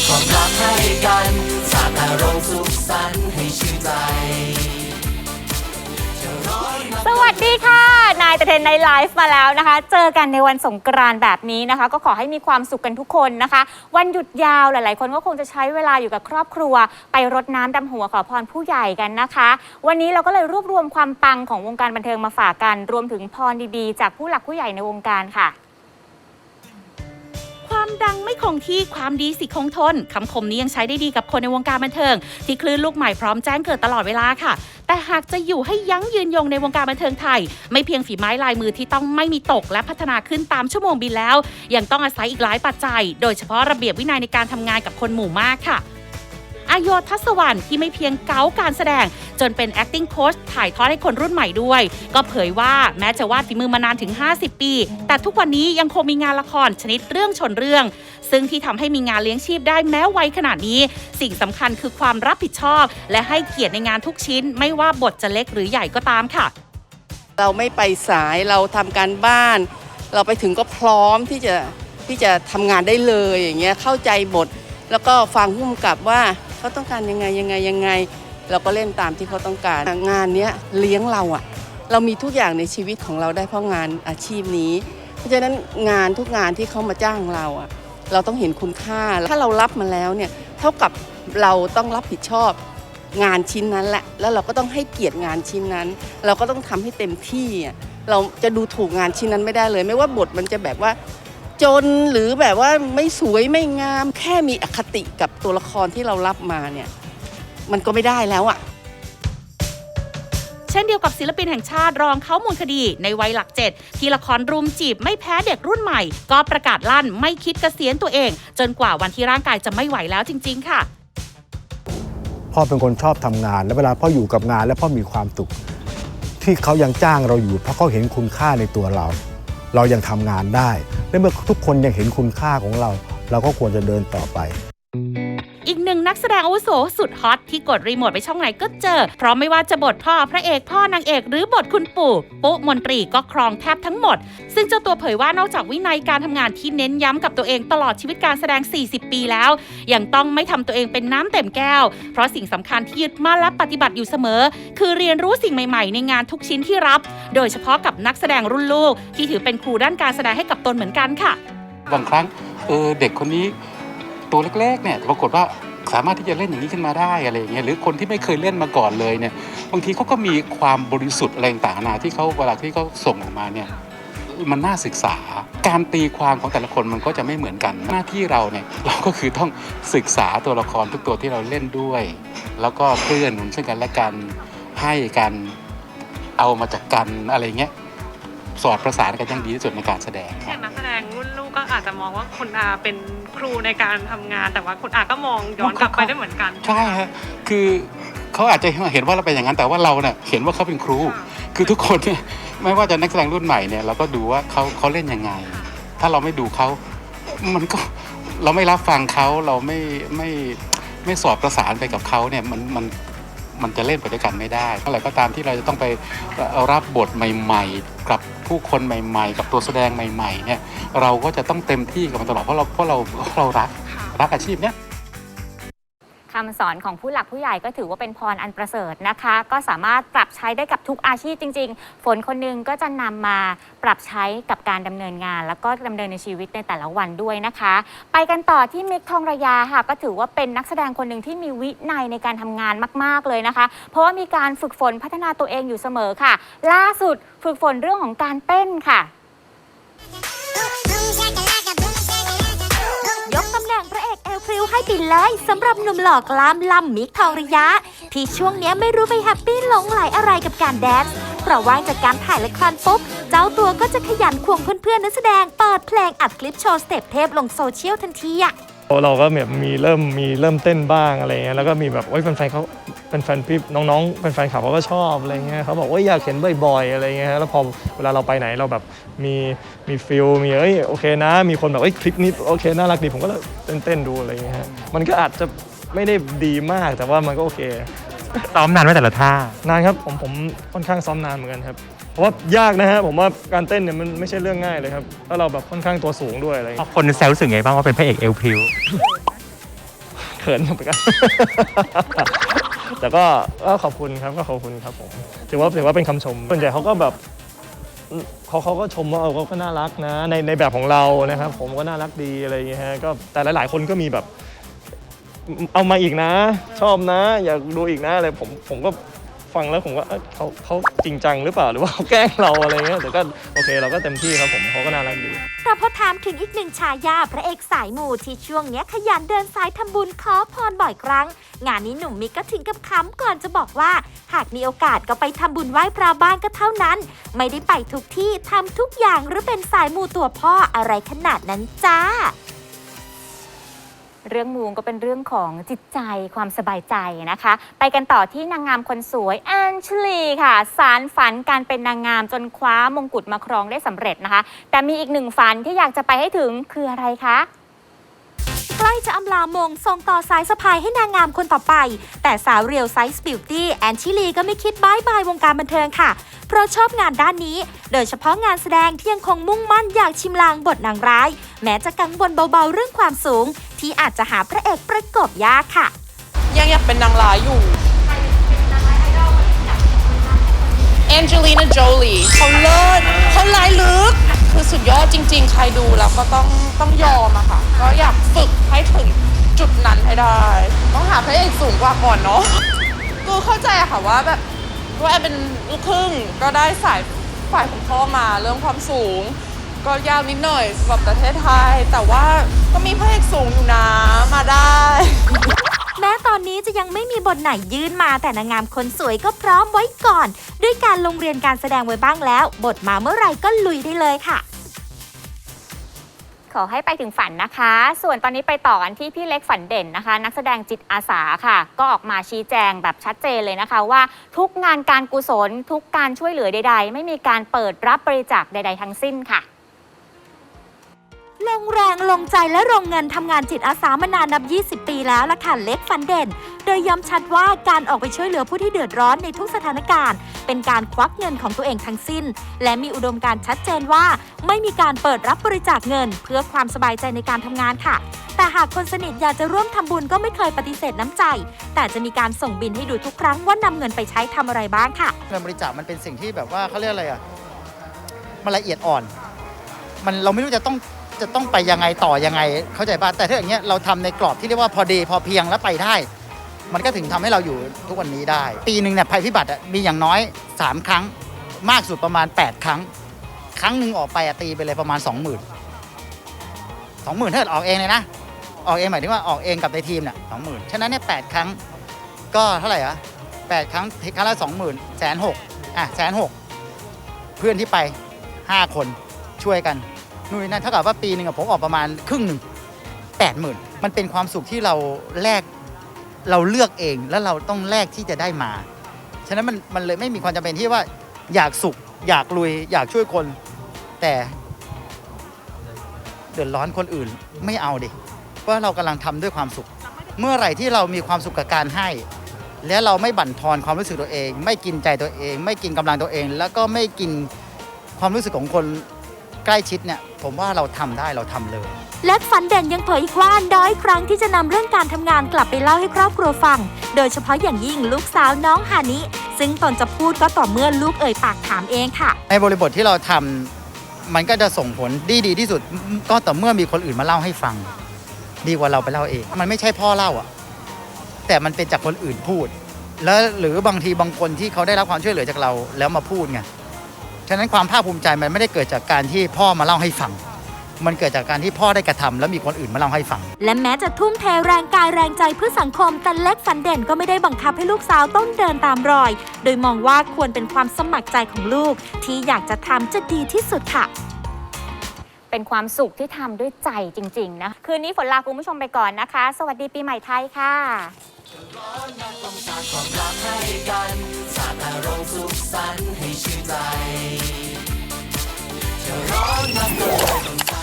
ดความรักให้กันสาอารมณ์สุขสันต์ให้ชื่นใจสวัสดีค่ะ นายตะเทนในไลฟ์มาแล้วนะคะ เจอกันในวันสงกรานต์แบบนี้นะคะ ก็ขอให้มีความสุขกันทุกคนนะคะ วันหยุดยาวหลาย ๆ คนก็คงจะใช้เวลาอยู่กับครอบครัว ไปรดน้ำดำหัวขอพรผู้ใหญ่กันนะคะ วันนี้เราก็เลยรวบรวมความปังของวงการบันเทิงมาฝากกัน รวมถึงพรดี ๆ จากผู้หลักผู้ใหญ่ในวงการค่ะ ความดังไม่คงที่ความดีสิคงทนคำคมนี้ยังใช้ได้ดีกับคนในวงการบันเทิง ที่คลื่นลูกใหม่พร้อมแจ้งเกิดตลอดเวลาค่ะ แต่หากจะอยู่ให้ยั้งยืนยงในวงการบันเทิงไทย ไม่เพียงฝีไม้ลายมือที่ต้องไม่มีตกและพัฒนาขึ้นตามชั่วโมงบินแล้ว ยังต้องอาศัยอีกหลายปัจจัย โดยเฉพาะระเบียบวินัยในการทำงานกับคนหมู่มากค่ะ อายทัศวรรณที่ไม่เพียงเก้าการแสดง จนเป็น acting coach ถ่ายทอดให้คนรุ่นใหม่ด้วย ก็เผยว่าแม้จะวาดฝีมือมานานถึง 50 ปี แต่ทุกวันนี้ยังคงมีงานละครชนิดเรื่องชนเรื่อง ซึ่งที่ทำให้มีงานเลี้ยงชีพได้แม้วัยขนาดนี้ สิ่งสำคัญคือความรับผิดชอบ และให้เกียรติในงานทุกชิ้น ไม่ว่าบทจะเล็กหรือใหญ่ก็ตามค่ะ เราไม่ไปสายเราทำการบ้าน เราไปถึงก็พร้อมที่จะที่จะทำงานได้เลยอย่างเงี้ยเข้าใจบทแล้วก็ฟังพุ่มกับว่า เขาต้องการยังไงยังไงยังไง เราก็เล่นตามที่เขาต้องการงานเนี้ยเลี้ยงเราอะเรามีทุกอย่างในชีวิตของเราได้เพราะงานอาชีพนี้ เพราะฉะนั้นงานทุกงานที่เขามาจ้างเราอะเราต้องเห็นคุณค่าถ้าเรารับมาแล้วเนี่ยเท่ากับเราต้องรับผิดชอบงานชิ้นนั้นแหละ แล้วเราก็ต้องให้เกียรติงานชิ้นนั้น เราก็ต้องทำให้เต็มที่ เราจะดูถูกงานชิ้นนั้นไม่ได้เลย ไม่ว่าบทมันจะแบบว่า จนหรือแบบว่าไม่สวยไม่งาม แค่มีอคติกับตัวละครที่เรารับมาเนี่ย มันก็ไม่ได้แล้วอะเช่นเดียวกับศิลปินแห่งชาติรองเขามูลคดีในวัยหลักเจ็ดที่ละครรุมจีบไม่แพ้เด็กรุ่นใหม่ ก็ประกาศลั่นไม่คิดเกษียณตัวเอง จนกว่าวันที่ร่างกายจะไม่ไหวแล้วจริง ๆ ค่ะ พ่อเป็นคนชอบทำงาน แล้วเวลาพ่ออยู่กับงาน แล้วพ่อมีความสุขที่เขายังจ้างเราอยู่เพราะเขาเห็นคุณค่าในตัวเรา เรายังทำงานได้และเมื่อทุกคนยังเห็นคุณค่าของเรา เราก็ควรจะเดินต่อไป อีกหนึ่งนักแสดงอาวุโสสุดฮอตที่กดรีโมทไปช่องไหนก็เจอ เพราะไม่ว่าจะบทพ่อพระเอกพ่อนางเอกหรือบทคุณปู่ปุ๊มนตรีก็ครองแทบทั้งหมด ซึ่งเจ้าตัวเผยว่านอกจากวินัยการทำงานที่เน้นย้ำกับตัวเองตลอดชีวิตการแสดง 40 ปีแล้ว ยังต้องไม่ทำตัวเองเป็นน้ำเต็มแก้ว เพราะสิ่งสำคัญที่ยึดมั่นและปฏิบัติอยู่เสมอ คือเรียนรู้สิ่งใหม่ๆ ในงานทุกชิ้นที่รับ โดยเฉพาะกับนักแสดงรุ่นลูกที่ถือเป็นครูด้านการแสดงให้กับตนเหมือนกันค่ะ บางครั้งเออเด็กคนนี้ ตัวเล็กๆเนี่ยปรากฏว่าสามารถที่จะเล่นอย่างนี้ขึ้นมาได้อะไรอย่างเงี้ยหรือคนที่ไม่เคยเล่นมาก่อนเลยเนี่ยบางทีเขาก็มีความบริสุทธิ์อะไรต่างๆนาที่เขาเวลาที่เขาส่งออกมาเนี่ยมันน่าศึกษา การตีความของแต่ละคนมันก็จะไม่เหมือนกัน หน้าที่เราเนี่ยเราก็คือต้องศึกษาตัวละครทุกตัวที่เราเล่นด้วย แล้วก็เพื่อนหนุนซึ่งกันและกันให้กันเอามาจากกันอะไรเงี้ยสอดประสานกันอย่างดีที่สุดในการแสดงอย่างนักแสดงรุ่นลูกก็ อาจจะมองว่าคุณอาเป็นครูในการทำงาน แต่ว่าคุณอาก็มองย้อนกลับไปได้เหมือนกัน ใช่ฮะคือเขาอาจจะเห็นว่าเราเป็นอย่างนั้นแต่ว่าเราเนี่ยเห็นว่าเขาเป็นครู คือทุกคนเนี่ยไม่ว่าจะนักแสดงรุ่นใหม่เนี่ยเราก็ดูว่าเขาเขาเล่นยังไง ถ้าเราไม่ดูเขา มันก็เราไม่รับฟังเขาเราไม่ไม่ไม่สอดประสานไปกับเขาเนี่ยมันมัน มันจะเล่นไปด้วยกันไม่ได้อะไรก็ตามที่เราจะต้องไปรับบทใหม่ ๆ กับผู้คนใหม่ ๆ กับตัวแสดงใหม่ ๆ เนี่ย เราก็จะต้องเต็มที่กับมันตลอดเพราะเราเพราะเราเพราะเรารักรักอาชีพเนี้ย คำสอนของผู้หลักผู้ใหญ่ก็ถือว่าเป็นพรอันประเสริฐนะคะ ก็สามารถปรับใช้ได้กับทุกอาชีพจริง ๆ ฝนคนหนึงก็จะนำมาปรับใช้กับการดำเนินงาน แล้วก็ดำเนินในชีวิตในแต่ละวันด้วยนะคะ ไปกันต่อที่มิกทองระยาค่ะ ก็ถือว่าเป็นนักแสดงคนหนึ่งที่มีวินัยในการทำงานมาก ๆ เลยนะคะ เพราะว่ามีการฝึกฝนพัฒนาตัวเองอยู่เสมอค่ะ ล่าสุดฝึกฝนเรื่องของการเต้นค่ะ ยกตำแหน่งพระ ให้ไปเลยสำหรับหนุ่มหล่อกล้ามลำมิกทองระยะ ที่ช่วงนี้ไม่รู้ไปแฮปปี้หลงไหลอะไรกับการแดนซ์เพราะว่างจากการถ่ายละครปุ๊บ เจ้าตัวก็จะขยันควงเพื่อนๆนักแสดงเปิดเพลงอัดคลิปโชว์สเต็ปเทพลงโซเชียลทันทีอะเราก็แบบมีเริ่มมีเริ่มเต้นบ้างอะไรเงี้ยแล้วก็มีแบบโอ๊ยแฟนๆเขา แฟนพี่น้องๆเป็นแฟนคลับเขาก็ชอบอะไรเงี้ยเขาบอกว่าอยากเห็นบ่อยๆอะไรเงี้ยแล้วพอเวลาเราไปไหนเราแบบมีมีฟิลมีเอ้ยโอเคนะ มีคนแบบเอ้ยคลิปนี้โอเคน่ารักดีผมก็เลยเต้นๆดูอะไรเงี้ยฮะมันก็อาจจะไม่ได้ดีมากแต่ว่ามันก็โอเคซ้อมนานไหมแต่ละท่านานครับผมผมค่อนข้างซ้อมนานเหมือนกันครับเพราะว่ายากนะฮะผมว่าการเต้นเนี่ยมันไม่ใช่เรื่องง่ายเลยครับแล้วเราแบบค่อนข้างตัวสูงด้วยอะไรเงี้ยคนแซวรู้สึกไงบ้างว่าเป็นพระเอกเอลพริวเขินเหมือนกัน แต่ก็ก็ขอบคุณครับก็ขอบคุณครับผมถือว่าถือว่าเป็นคำชมส่วนใหญ่เขาก็แบบเขาเขาก็ชมว่าเออเขาก็น่ารักนะในในแบบของเรานะครับผมก็น่ารักดีอะไรอย่างเงี้ยฮะก็แต่หลาย ๆ คนก็มีแบบเอามาอีกนะ ชอบนะ อยากดูอีกนะอะไรผมผมก็ ฟังแล้วผมก็เอ้ยเขาเขาจริงจังหรือเปล่าหรือว่าเขาแกล้งเราอะไรเงี้ยแต่ก็โอเคเราก็เต็มที่ครับผมเขาก็น่ารักดี แต่พอถามถึงอีกหนึ่งฉายาพระเอกสายมูที่ช่วงเนี้ยขยันเดินสายทำบุญขอพรบ่อยครั้ง งานนี้หนุ่มมิกก็ถึงกับค้ำก่อนจะบอกว่า หากมีโอกาสก็ไปทำบุญไหว้พระบ้างก็เท่านั้น ไม่ได้ไปทุกที่ทำทุกอย่างหรือเป็นสายมูตัวพ่ออะไรขนาดนั้นจ้า เรื่องมูก็เป็นเรื่องของจิตใจความสบายใจนะคะ ไปกันต่อที่นางงามคนสวยแอนชลีค่ะ สารฝันการเป็นนางงามจนคว้ามงกุฎมาครองได้สำเร็จนะคะ แต่มีอีกหนึ่งฝันที่อยากจะไปให้ถึงคืออะไรคะ ใกล้จะอำลามงส่งต่อสายสะพายให้นางงามคนต่อไป แต่สาวเรียวไซส์บิวตี้แอนชิลีก็ไม่คิดบายบายวงการบันเทิงค่ะ เพราะชอบงานด้านนี้ โดยเฉพาะงานแสดงที่ยังคงมุ่งมั่นอยากชิมลางบทนางร้าย แม้จะกังวลเบาๆเรื่องความสูง ที่อาจจะหาพระเอกประกบยากค่ะ ยังอยากเป็นนางร้ายอยู่แองเจลิน่าโจลีเขาเลิศเขาลายลึก คือสุดยอดจริง ๆ ใครดูแล้วก็ต้องต้องยอมอะค่ะ ก็อยากฝึกให้ถึงจุดนั้นให้ได้ ต้องหาพระเอกสูงกว่าก่อนเนาะกูเข้าใจอะค่ะว่าแบบว่าแอนเป็นลูกครึ่งก็ได้สายฝ่ายของพ่อมาเรื่องความสูง ก็ยากนิดหน่อยสำหรับประเทศไทย แต่ว่าก็มีพระเอกสูงอยู่นะมาได้ แม้ตอนนี้จะยังไม่มีบทไหนยื่นมาแต่นางงามคนสวยก็พร้อมไว้ก่อน ด้วยการลงเรียนการแสดงไว้บ้างแล้ว บทมาเมื่อไหร่ก็ลุยได้เลยค่ะ ขอให้ไปถึงฝันนะคะ ส่วนตอนนี้ไปต่อกันที่พี่เล็กฝันเด่นนะคะ นักแสดงจิตอาสาค่ะ ก็ออกมาชี้แจงแบบชัดเจนเลยนะคะ ว่าทุกงานการกุศล ทุกการช่วยเหลือใด ๆ ไม่มีการเปิดรับบริจาคใด ๆ ทั้งสิ้นค่ะ ลงแรงลงใจและลงเงินทำงานจิตอาสามานานนับ 20 ปีแล้วล่ะค่ะเล็กฟันเด่น โดยย้ำชัดว่าการออกไปช่วยเหลือผู้ที่เดือดร้อนในทุกสถานการณ์ เป็นการควักเงินของตัวเองทั้งสิ้น และมีอุดมการชัดเจนว่า ไม่มีการเปิดรับบริจาคเงิน เพื่อความสบายใจในการทำงานค่ะ แต่หากคนสนิทอยากจะร่วมทำบุญก็ไม่เคยปฏิเสธน้ำใจ แต่จะมีการส่งบินให้ดูทุกครั้งว่านำเงินไปใช้ทำอะไรบ้างค่ะ เงินบริจาคมันเป็นสิ่งที่แบบว่าเขาเรียกอะไรอะมันละเอียดอ่อน มันเราไม่รู้จะต้อง จะต้องไปยังไงต่อยังไง เข้าใจป่ะแต่ถ้าอย่างเงี้ยเราทำในกรอบที่เรียกว่าพอดีพอเพียงและไปได้ มันก็ถึงทำให้เราอยู่ทุกวันนี้ได้ ปีหนึ่งเนี่ยภัยพิบัติมีอย่างน้อย 3 ครั้ง มากสุดประมาณ 8 ครั้ง ครั้งหนึ่งออกไปตีไปเลยประมาณ 20,000 20,000ถ้าเกิดออกเองเลยนะ ออกเองหมายถึงว่าออกเองกับในทีมเนี่ยสองหมื่นฉะนั้นเนี่ยแปดครั้งก็เท่าไหร่อะแปดครั้งครั้งละสองหมื่นแสนหกอะแสนหกเพื่อนที่ไปห้าคนช่วยกัน นู่นนนั่นเท่ากับว่าปีหนึ่งอะผมออกประมาณครึ่งหนึ่งแปดหมื่นมันเป็นความสุขที่เราแลกเราเลือกเองแล้วเราต้องแลกที่จะได้มา ฉะนั้นมันมันเลยไม่มีความจำเป็นที่ว่าอยากสุข อยากลุย อยากช่วยคน แต่เดือดร้อนคนอื่นไม่เอาดิเพราะเรากำลังทำด้วยความสุข เมื่อไหร่ที่เรามีความสุขกับการให้ และเราไม่บั่นทอนความรู้สึกตัวเอง ไม่กินใจตัวเอง ไม่กินกำลังตัวเอง แล้วก็ไม่กินความรู้สึกของคน ล้ชิดเนี่ยผมว่าเราทำได้เราทำเลยเล็กฝันเด่นยังเผยอีกว่าน้อยครั้งที่จะนำเรื่องการทำงานกลับไปเล่าให้ครอบครัวฟัง โดยเฉพาะอย่างยิ่งลูกสาวน้องฮานิ ซึ่งตนจะพูดก็ต่อเมื่อลูกเอ่ยปากถามเองค่ะ ในบริบทที่เราทำมันก็จะส่งผลดีดีที่สุด ก็ต่อเมื่อมีคนอื่นมาเล่าให้ฟัง ดีกว่าเราไปเล่าเอง มันไม่ใช่พ่อเล่าอะ แต่มันเป็นจากคนอื่นพูด แล้วหรือบางทีบางคนที่เขาได้รับความช่วยเหลือจากเราแล้วมาพูดไง ฉะนั้นความภาคภูมิใจมันไม่ได้เกิดจากการที่พ่อมาเล่าให้ฟัง มันเกิดจากการที่พ่อได้กระทำแล้วมีคนอื่นมาเล่าให้ฟัง และแม้จะทุ่มเทแรงกายแรงใจเพื่อสังคม แต่เล็กฝันเด่นก็ไม่ได้บังคับให้ลูกสาวต้องเดินตามรอย โดยมองว่าควรเป็นความสมัครใจของลูก ที่อยากจะทำจะดีที่สุดค่ะเป็นความสุขที่ทำด้วยใจจริง ๆ นะ คืนนี้ฝนลาคุณผู้ชมไปก่อนนะคะ สวัสดีปีใหม่ไทยค่ะต้องสากความรักให้กันสาดอารมณ์สุขสันต์ให้ชื่นใจจะร้อนมากก็เลยต้องสา